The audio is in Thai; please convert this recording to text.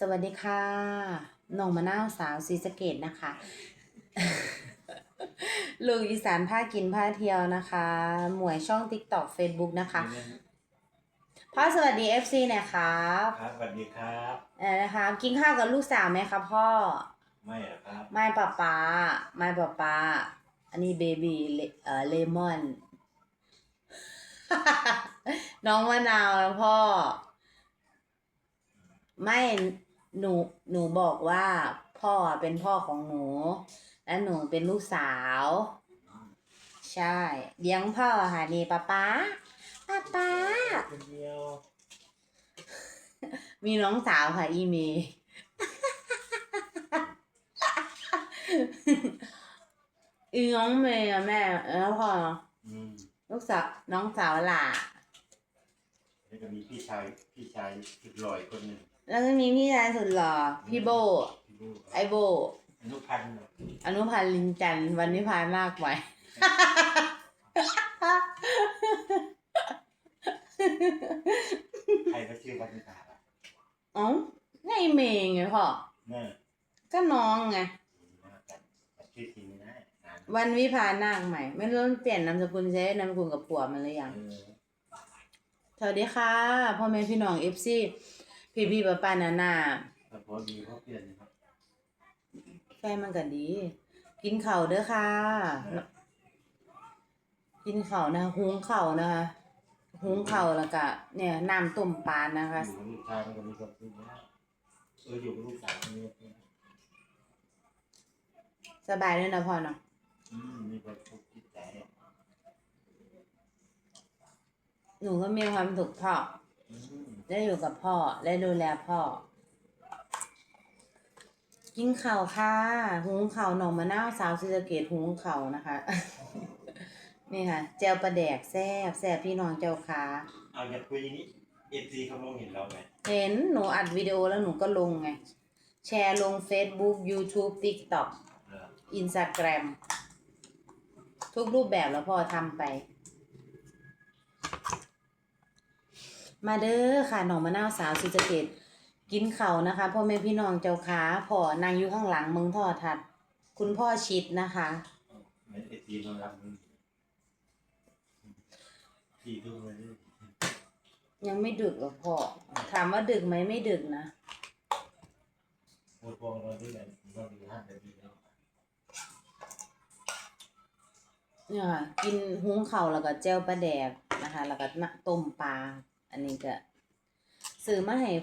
สวัสดีค่ะน้องมะนาวสาวศรีสะเกดนะคะ ลูกอีสานผ้ากินผ้าเที่ยวนะคะ หมวยช่อง TikTok Facebook นะคะพ่อสวัสดี FC หน่อยครับครับสวัสดีครับเออนะคะกินข้าวกับลูกสาวไหมครับพ่อ ไม่หรอกครับ ไม่ป้าป้าไม่ป้าป้าอันนี้เบบี้เอ่อเลมอน น้องมะนาวแล้วพ่อ ไม่ หนูหนูบอกว่าพ่อเป็นพ่อของหนู และหนูเป็นลูกสาว ใช่เลี้ยงพ่อค่ะนี่ป้าป้าป้าป้าคนเดียวมีน้องสาวค่ะอีเมย์อีน้องเมย์อะแม่แล้วพออืมลูกสาวน้องสาวหล่ะ แล้วก็มีพี่ชายพี่ชายอีกหล่อยคนหนึ่งแล้วก็มีพี่ชายสุดหล่อพี่โบ พี่บูไอโบ อนุพันธ์เหรออนุพันธ์ลินจันทร์วันนิพานมากไว้ใครก็ชื่อวัฒนิตาล่ะอ๋อไงเมย์ไงพ่อ เนี่ยก็น้องไงแต่ชื่อจริงไม่ได้นานวันวิพานาคใหม่ ไม่รู้มันเปลี่ยนนามสกุลใช้นามสกุลกับผัวมันหรือยัง เออส วัสดีค่ะพ่อแม่พี่น้องเอฟซีพี่พี่ป้าป้านานาแต่พอดีเขาเปลี่ยนนะครับแฟนมันก็ดี กินเข่าวเด้อค่ะ กินเข่าวนะคะหุงเข่าวนะคะหุงเข่าวแล้วก็เนี่ยน้ำต้มปลานะคะอยู่กับลูกชายมันก็มีความสุขนะเอออยู่กับลูกสาวมันมีความสุขนะสบายด้วยนะพ่อเนาะอืมมีความสุขจิตใจ หนูก็มีความสุขพ่ออืมได้อยู่กับพ่อ ได้ดูแลพ่อ กินข่าวค่ะ หุงข่าวหนองมะนาวสาวซิสะเกตหุงข่าวนะคะ นี่ค่ะเจลปลาแดกแซ่บแซ่บพี่น้องเจ้าค่ะเอาอย่าคุยอย่างนี้เอฟซีเขามองเห็นเราไหมเห็นหนูอัดวิดีโอแล้วหนูก็ลงไง แชร์ลง Facebook YouTube TikTok เออ Instagram ทุกรูปแบบแล้วพอทำไป มาเด้อค่ะหนองมะนาวสาวสุจเกตกินเขานะคะพ่อแม่พี่น้องเจ้าขาพ่อนางอยู่ข้างหลังมืองทอดทัด คุณพ่อชิดนะคะเหมือนเอฟซีนอนรับมึงพี่ดูเลยยังไม่ดึกหรอกพ่อถามว่าดึกไหมไม่ดึกนะโอ้ยพองนอนด้วยกันนอนอยู่ห้านาทีแล้วเนี่ยค่ะกินหุงข้าแล้วก็แจ่วปลาแดกนะคะ แล้วก็น้ำต้มปลา อันนี้ก็ซื้อมาให้